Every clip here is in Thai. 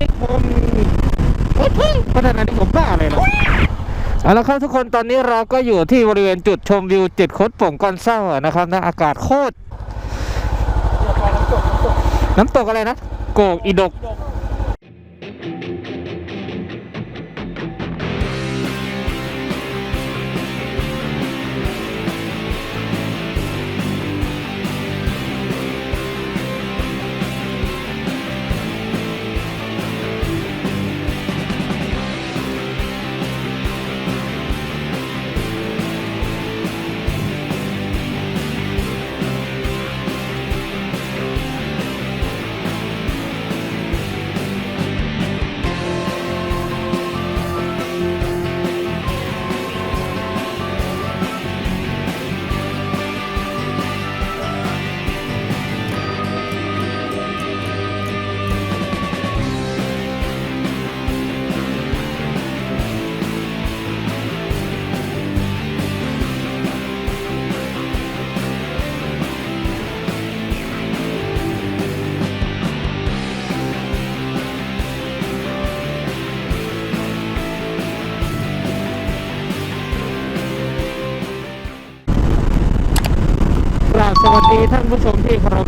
นิคมพัฒนานิคมบ้าอะไรล่ะเอาละครับทุกคนตอนนี้เราก็อยู่ที่บริเวณจุดชมวิวจิตคดโป่งก้อนเศร้านะครับนะอากาศโคตรน้ำตกอะไรนะ โกกอีดก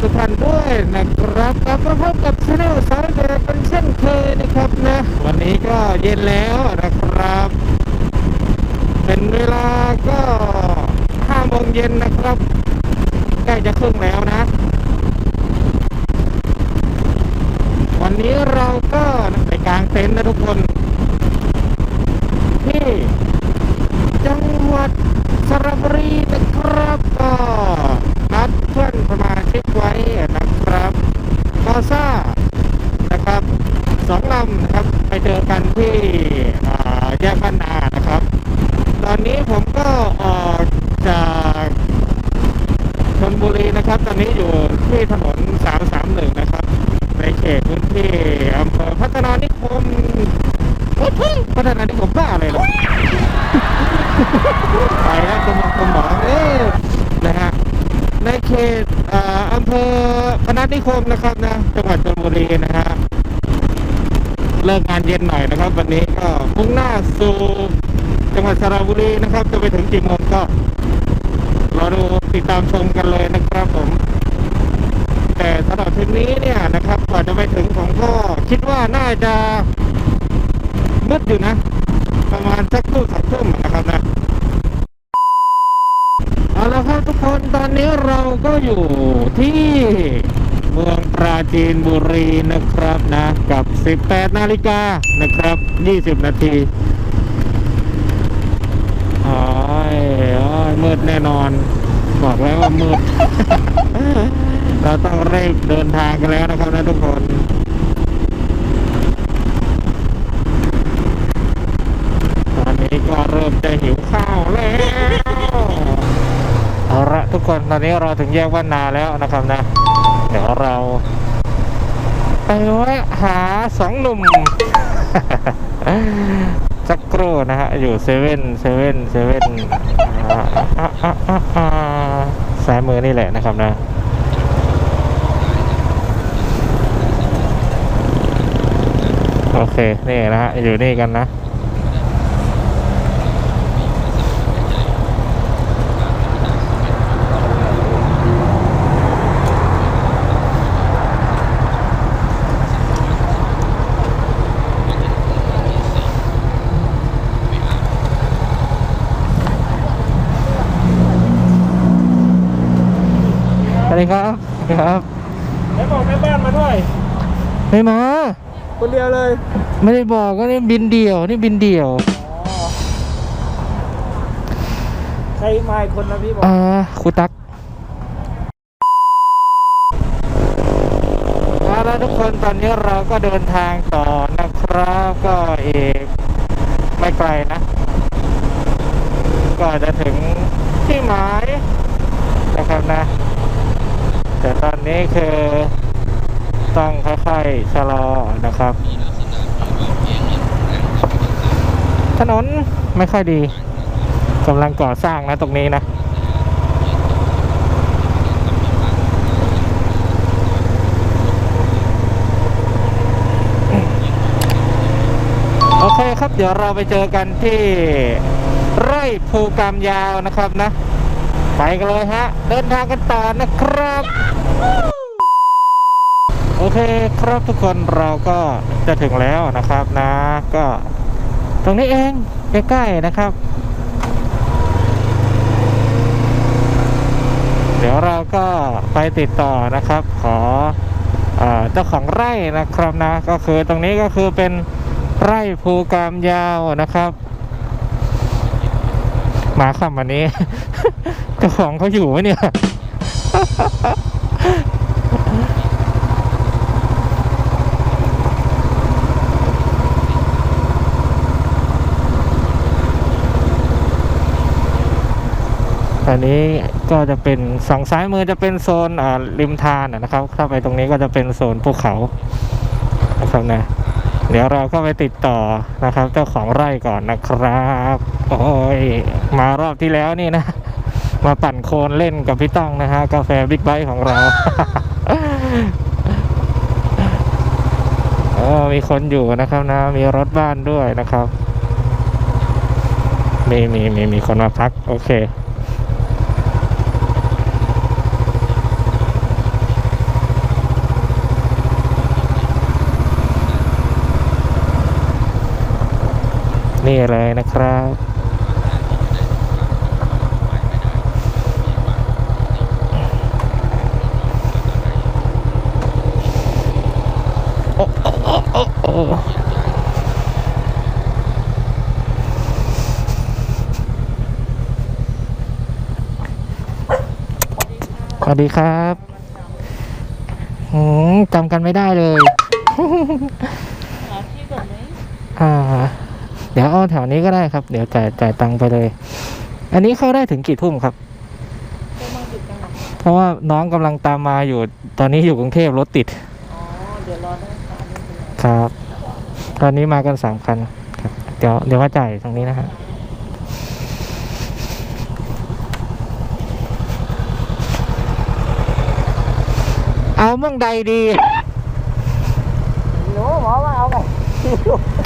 ทุกท่านด้วยนะครับกลับมาพบกับช anel สายแบบเป็นเช่นเคยนะครับนะ วันนี้ก็เย็นแล้วนะครับ เป็นเวลาก็5โมงเย็นนะครับใกล้จะครึ่งแล้วนะ วันนี้เราก็ไปกลางเต็นท์นะทุกคน ที่ จังหวัดสระบุรีนะครับก็นัดเพื่อนสมาชิกไว้นะครับกอ ซ่านะครับสองลำนะครับไปเจอกันที่อ่าแยกบ้านนานะครับ ตอนนี้ผมก็ออกจากชนบุรีนะครับ ตอนนี้อยู่ที่ถนน 331 นะครับ ในเขตพื้นที่อำเภอพัฒนานิคมโอ้ยพัฒนานิคมบ้าอะไรหรอไปแล้วคุณหมอคุณหมอเอ๊ะนะฮะในเขตเอ่ออำเภอพ นิคมนะครับนะจังหวัดชลบุรีนะฮะเลิกงานเย็นหน่อยนะครับ วันนี้ก็มุ่งหน้าสู่จังหวัดสระบุรีนะครับ จะไปถึงกี่โมงก็รอดูติดตามชมกันเลยนะครับผม แต่สำหรับทริปนี้เนี่ยนะครับกว่าจะไปถึงผมก็คิดว่าน่าจะมืดอยู่นะ ประมาณสักทุ่มสองทุ่มนะครับนะเอาละครับทุกคนตอนนี้เราก็อยู่ที่ ราจีนบุรีนะครับนะกับ 18 นาฬิกานะครับ 20 นาทีโอ้ยโอ้ยมืดแน่นอน บอกแล้วว่ามืด เราต้องเร่งเดินทางกันแล้วนะครับนะทุกคนตอนนี้ก็เริ่มจะหิวข้าวแล้ว เอาละทุกคนตอนนี้เราถึงแยกว่านนาแล้วนะครับนะ เดี๋ยวเรา ไปแวะหาสองหนุ่มสักครู่นะฮะ อยู่เซเว่นเซเว่นเซเว่นซ้ายมือนี่แหละนะครับนะโอเค นี่นะฮะ อยู่นี่กันนะ ดีครับครับ แล้วบอกแม่บ้านมาด้วย ไม่มา คนเดียวเลย ไม่ได้บอกก็นี่บินเดี่ยว นี่บินเดี่ยว ใครมาอีกคนนะพี่บอก อ่าครูตักเอาละทุกคนตอนนี้เราก็เดินทางต่อนะครับก็อีกไม่ไกลนะ ก็จะถึงที่หมายนะครับนะ แต่ตอนนี้คือต้องค่อยๆชะลอนะครับ ถนนไม่ค่อยดีกำลังก่อสร้างนะตรงนี้นะนะคครับเดี๋ยวเราไปเจอกันที่ไร่ภูกามยาวนะครับนะ ไปกันเลยฮะ เดินทางกันต่อนะครับ โอเคครับทุกคนเราก็จะถึงแล้วนะครับนะ ก็ตรงนี้เองใกล้ๆนะครับ เดี๋ยวเราก็ไปติดต่อนะครับขอเออเจ้าของไร่นะครับนะ ก็คือตรงนี้ก็คือเป็นไร่ภูกามยาวนะครับมาคำวันนี้เจ้าของเขาอยู่ไหมเนี่ย อันนี้ก็จะเป็นสองซ้ายมือจะเป็นโซนอ่าริมทานนะครับถ้าไปตรงนี้ก็จะเป็นโซนภูเขานะครับนะเดี๋ยวเราก็ไปติดต่อนะครับ เจ้าของไร่ก่อนนะครับ โอ้ยมารอบที่แล้วนี่นะ มาปั่นโคลนเล่นกับพี่ต้องนะฮะกาแฟบิ๊กไบค์ของเราเออมีคนอยู่นะครับนะ มีรถบ้านด้วยนะครับ มีมีมีมีคนมาพัก โอเค นี่เลยนะครับโอ้โอ้โอ้โอ้สวัสดีครับหืมจำกันไม่ได้เลย หาที่ก่อนไหมอ่า เดี๋ยวเอาแถวนี้ก็ได้ครับ เดี๋ยวจ่ายจ่ายตังค์ไปเลย อันนี้เข้าได้ถึงกี่ทุ่มครับ เพราะว่าน้องกำลังตามมาอยู่ ตอนนี้อยู่กรุงเทพรถติด อ๋อ เดี๋ยวรอได้ค่ะไม่เป็นไรครับ ตอนนี้มากันสามคันครับ เดี๋ยวเดี๋ยวมาจ่ายตรงนี้นะฮะเอาเมื่องใดดีหนูหมอว่าเอาไง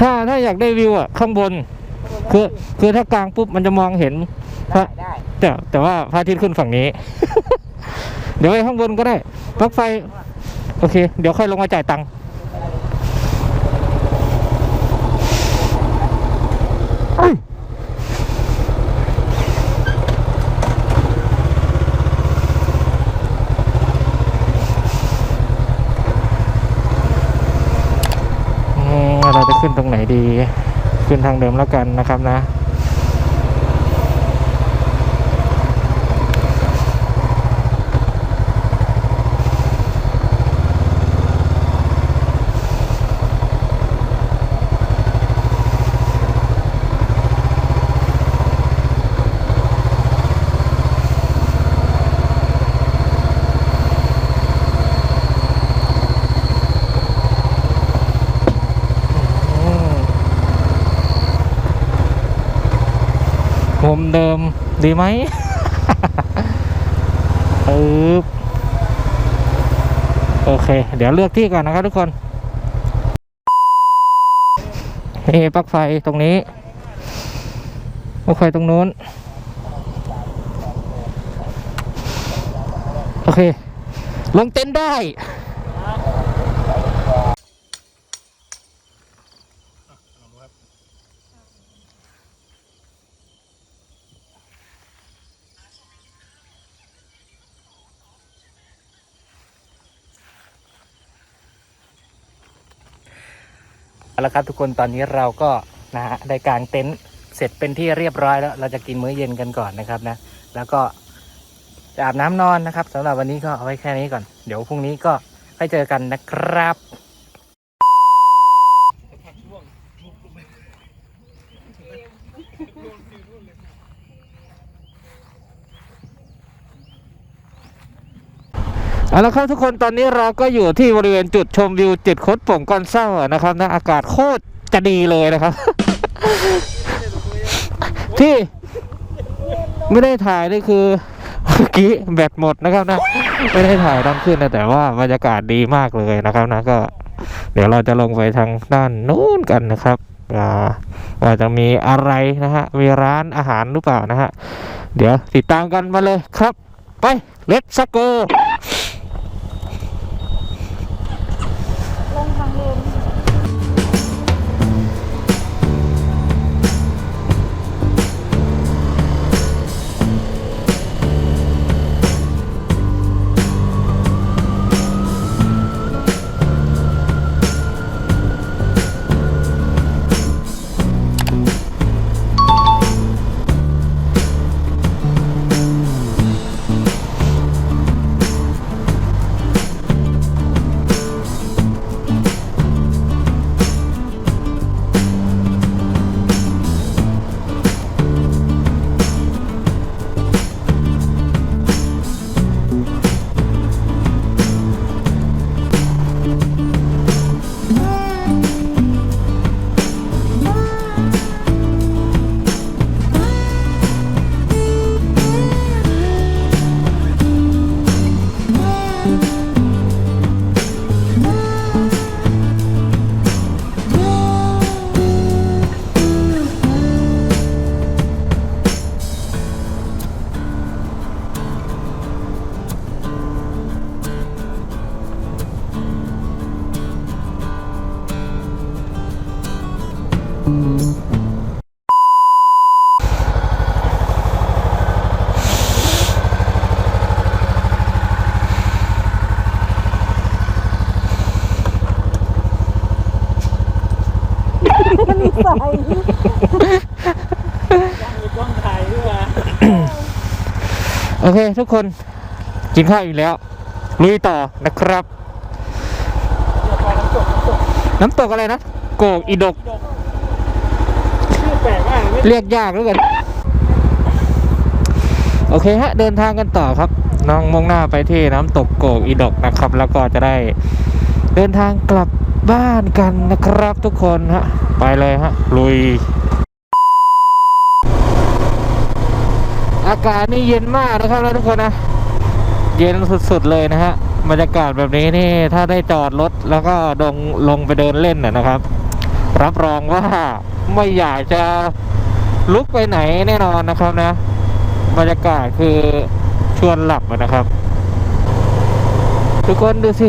ถ้าถ้าอยากได้วิวอะข้างบน คือคือถ้ากลางปุ๊บมันจะมองเห็นพได้ระได้แต่แต่ว่าพระอาทิตย์ขึ้นฝั่งนี้ เดี๋ยวไปข้างบนก็ได้ปลั๊กไฟ โอเค เดี๋ยวค่อยลงมาจ่ายตังค์เอ้ยอืมเราจะ ขึ้นตรงไหนดี ขึ้นทางเดิมแล้วกันนะครับนะ มุมเดิมดีไหมเออโอเค เดี๋ยวเลือกที่ก่อนนะครับทุกคน นี่ปลั๊กไฟตรงนี้ปลั๊กไฟตรงนู้น โอเค ลงเต็นท์ได้ แล้วครับทุกคนตอนนี้เราก็นะฮะได้กางเต็นท์เสร็จเป็นที่เรียบร้อยแล้ว เราจะกินมื้อเย็นกันก่อนนะครับนะ แล้วก็จะอาบน้ำนอนนะครับสำหรับวันนี้ก็เอาไว้แค่นี้ก่อน เดี๋ยวพรุ่งนี้ก็ไปเจอกันนะครับ เอาละครับทุกคนตอนนี้เราก็อยู่ที่บริเวณจุดชมวิวจุดคดป่งก้อนเศร้านะครับนะอากาศโคตรจะดีเลยนะครับ ที่ไม่ได้ถ่ายนี่คือเมื่อกี้แบตหมดนะครับนะไม่ได้ถ่ายตอนขึ้นนะแต่ว่าบรรยากาศดีมากเลยนะครับนะก็ เดี๋ยวเราจะลงไปทางด้านนู้นกันนะครับว่าจะมีอะไรนะฮะมีร้านอาหารหรือเปล่านะฮะเดี๋ยวติดตามกันมาเลยครับ ไป let's go นิสัยต้องถ่ายด้วย โอเค ทุกคนกินข้าวอีกแล้วลุยต่อนะครับ น้ำตกน้ำตกอะไรนะ โกกอีดก แปลกมากเรียกยากเหลือเกินโอเคฮะเดินทางกันต่อครับ น้องมุ่งหน้าไปที่น้ำตกโกกอีดกนะครับ แล้วก็จะได้เดินทางกลับบ้านกันนะครับทุกคนฮะไปเลยฮะลุย อากาศนี่เย็นมากนะครับแล้วทุกคนนะ เย็นสุดๆเลยนะฮะบรรยากาศแบบนี้นี่ถ้าได้จอดรถแล้วก็ลงลงไปเดินเล่นนะครับ รับรองว่าไม่อยากจะลุกไปไหนแน่นอนนะครับนะ บรรยากาศคือชวนหลับนะครับ ทุกคนดูสิ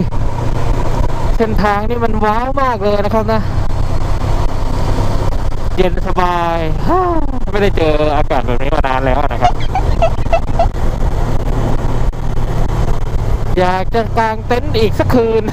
เส้นทางนี่มันว้าวมากเลยนะครับนะ เย็นสบายไม่ได้เจออากาศแบบนี้มานานแล้วนะครับ อยากจะกางเต็นท์อีกสักคืน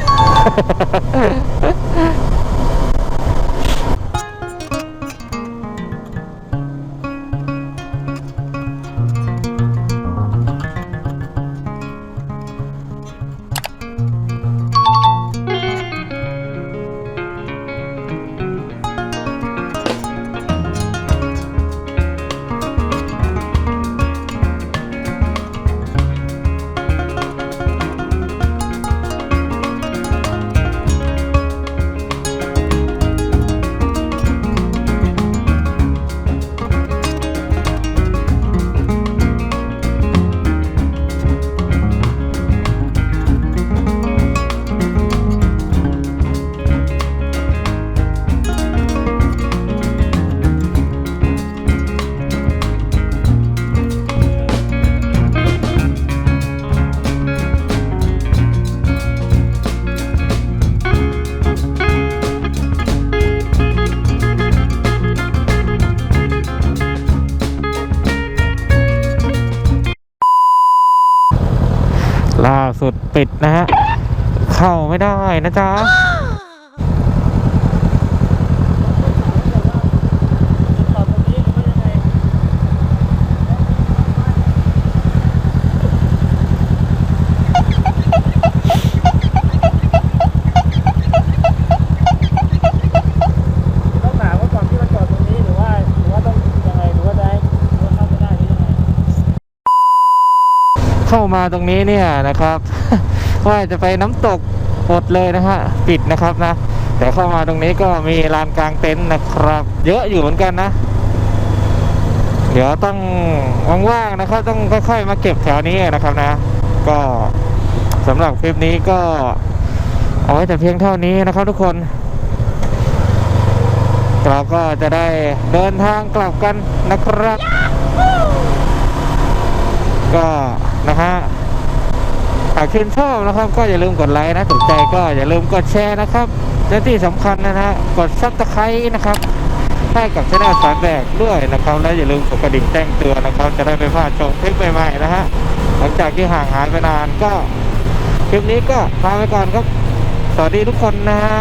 ปิดนะฮะ เข้าไม่ได้นะจ๊ะ ตอนนี้เป็นยังไง ต้องถามว่าก่อนที่มาจอดตรงนี้หรือว่าหรือว่าต้องยังไงหรือว่าได้หรือว่าเข้าไม่ได้หรือยังไง เข้ามาตรงนี้เนี่ยนะครับ ว่าจะไปน้ำตกอดเลยนะฮะปิดนะครับนะ แต่เข้ามาตรงนี้ก็มีลานกลางเต็นท์นะครับ เยอะอยู่เหมือนกันนะ เดี๋ยวต้องว่างๆนะครับ ต้องค่อยๆมาเก็บแถวนี้นะครับนะ ก็สำหรับคลิปนี้ก็เอาไว้แต่เพียงเท่านี้นะครับทุกคนเราก็จะได้เดินทางกลับกันนะครับ ก็ นะฮะหากชื่นชอบนะครับ ก็อย่าลืมกดไลค์นะถูกใจก็อย่าลืมกดแชร์นะครับ และที่สำคัญนะฮะกดซับสไครต์นะครับให้กับช่องสายแบกด้วยนะครับ และอย่าลืมกดกระดิ่งแจ้งเตือนนะครับ จะได้ไม่พลาดชมคลิปใหม่ๆนะฮะหลังจากที่ห่างหายไปนานก็คลิปนี้ก็ลาไปก่อนครับ สวัสดีทุกคนนะฮะ